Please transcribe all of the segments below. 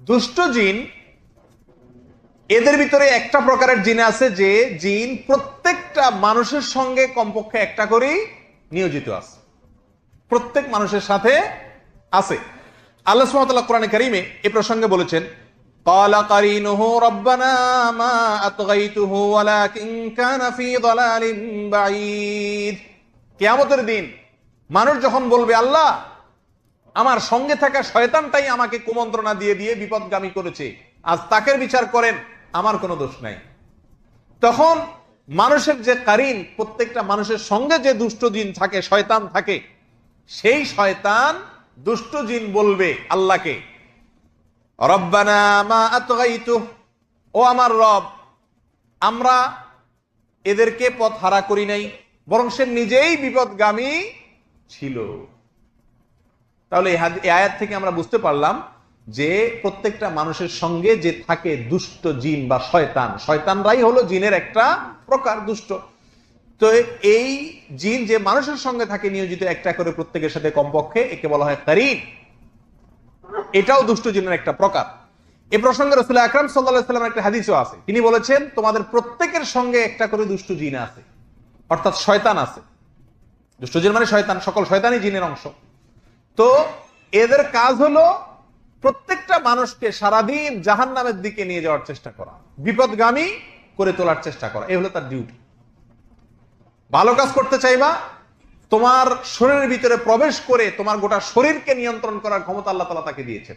দুষ্ট জিন, এদের ভিতরে একটা প্রকারের জিন আছে যে জিন প্রত্যেকটা মানুষের সঙ্গে কমপক্ষে একটা করেই নিয়োজিত আছে। প্রত্যেক মানুষের সাথে আছে। আল্লাহ কোরআন করিমে এ প্রসঙ্গে বলেছেন কেয়ামতের দিন মানুষ যখন বলবে, আল্লাহ আমার সঙ্গে থাকা শয়তানটাই আমাকে কুমন্ত্রণা দিয়ে দিয়ে বিপদগামী করেছে। আজ তাকের বিচার করেন, আমার কোনো দোষ নাই। তখন মানুষের যে কারিন, প্রত্যেকটা মানুষের সঙ্গে যে দুষ্ট জিন থাকে, শয়তান থাকে, সেই শয়তান দুষ্ট জিন বলবে আল্লাহকে ও আমার রব, আমরা এদেরকে পথ হারা করি নাই, বরং সে নিজেই বিপদগামী ছিল। তাহলে এই আয়াত থেকে আমরা বুঝতে পারলাম যে প্রত্যেকটা মানুষের সঙ্গে যে থাকে দুষ্ট জিন বা শয়তান, শয়তানরাই হলো জিনের একটা প্রকার দুষ্ট। তো এই জিন যে মানুষের সঙ্গে থাকে নিয়োজিত একটা করে প্রত্যেকের সাথে কমপক্ষে একে বলা হয় কারিন এটাও দুষ্ট জিনের একটা প্রকার। এ প্রসঙ্গে রসুল আকরাম সাল্লাহ সাল্লামের একটা হাদিসও আছে। তিনি বলেছেন, তোমাদের প্রত্যেকের সঙ্গে একটা করে দুষ্ট জিন আছে, অর্থাৎ শয়তান আছে। দুষ্ট জিন মানে শয়তান, সকল শয়তানই জিনের অংশ। তো এদের কাজ হলো প্রত্যেকটা মানুষকে সারাদিন জাহান নামের দিকে নিয়ে যাওয়ার চেষ্টা করা, বিপদগামী করে তোলার চেষ্টা করা, এই হলো তার ডিউটি ভালো কাজ করতে চাইবা, তোমার শরীরের ভিতরে প্রবেশ করে তোমার গোটা শরীরকে নিয়ন্ত্রণ করার ক্ষমতা আল্লাহ তালা তাকে দিয়েছেন।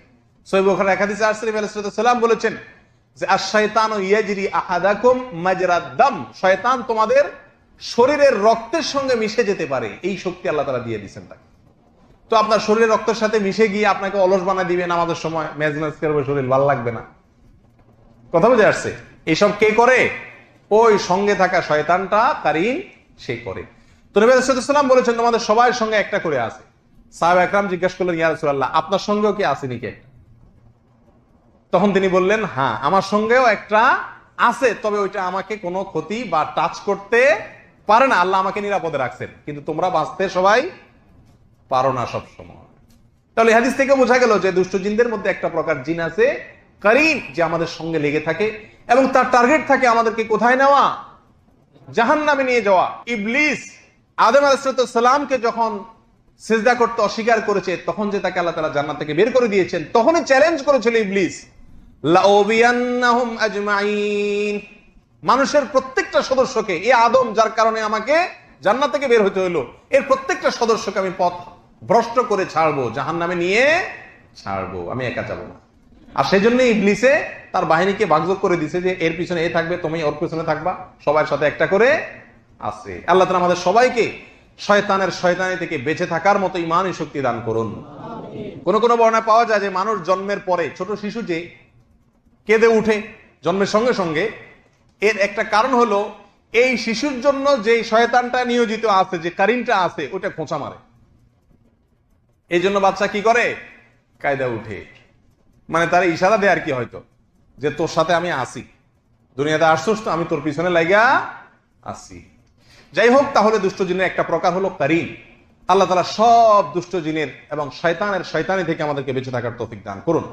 শরীরের রক্তের সঙ্গে মিশে যেতে পারে এই শক্তি আল্লাহ তালা দিয়ে দিয়েছেন তাকে। তো আপনার শরীরের রক্তের সাথে মিশে গিয়ে আপনাকে অলস বানা দিবেন আমাদের সময়। ম্যাজ ম্যাজ করবে শরীর ভালো লাগবে না। কথা বুঝে আসছে? এইসব কে করে? ওই সঙ্গে থাকা শয়তানটা, কারিন, সে করে। তো নবী সাল্লাম বলেছেন, তোমাদের সবার সঙ্গে একটা করে আছে। সাহেব একরাম জিজ্ঞাসা করলেন, ইয়া রাসূলুল্লাহ, আপনার সঙ্গেও কি আছে নাকি তখন তিনি বললেন হ্যাঁ আমার সঙ্গেও একটা আছে, তবে ওইটা আমাকে কোনো ক্ষতি বা টাচ করতে পারে না। আল্লাহ আমাকে নিরাপদে রাখছেন। কিন্তু তোমরা বাঁচতে সবাই পারো না সব সময় তাহলে হাদিস থেকে বোঝা গেল যে দুষ্ট জিনদের মধ্যে একটা প্রকার জিন আছে কারিন যে আমাদের সঙ্গে লেগে থাকে এবং তার টার্গেট থাকে আমাদেরকে কোথায় নেওয়া? জাহান নামে নিয়ে যাওয়া। ইবলিস আদম আলাইসালামকে যখন সিজদা করতে অস্বীকার করেছে, তখন যে তাকে আল্লাহ তালা জান্নাত থেকে বের করে দিয়েছেন, তখনই চ্যালেঞ্জ করেছিল ইবলিস। মানুষের প্রত্যেকটা সদস্যকে এ আদম যার কারণে আমাকে জান্নাত থেকে বের হতে হলো এর প্রত্যেকটা সদস্যকে আমি পথ ভ্রষ্ট করে ছাড়বো জাহান নামে নিয়ে ছাড়বো, আমি একা যাব না। আর সেই জন্য ইবলিসে তার বাহিনীকে ভাগযোগ করে দিছে যে, এর পিছনে এ থাকবে, তুমি ওর পিছনে থাকবা, সবার সাথে একটা করে আছে। আল্লাহ তালা আমাদের সবাইকে শয়তানের শয়তানি থেকে বেঁচে থাকার মতো ইমানই শক্তি দান করুন। কোন কোন বর্ণায় পাওয়া যায় যে, মানুষ জন্মের পরে, ছোট শিশু যে কেঁদে উঠে, জন্মের সঙ্গে সঙ্গে, এর একটা কারণ হলো, এই শিশুর জন্য যে শয়তানটা নিয়োজিত আছে, যে কারিনটা আছে, ওটা খোঁচা মারে। এই জন্য বাচ্চা কি করে? কায়দা উঠে। মানে তার ইশারা দেয় আর কি হয়তো, যে তোর সাথে আমি আসি। দুনিয়াতে আসছোস তো, আমি তোর পিছনে লাগা আসি। যাই হোক, তাহলে দুষ্ট জিনের একটা প্রকার হলো কারিম। আল্লাহ তালা সব দুষ্ট জিনের এবং শয়তানের, শয়তানি থেকে আমাদেরকে বেঁচে থাকার তৌফিক দান করুন।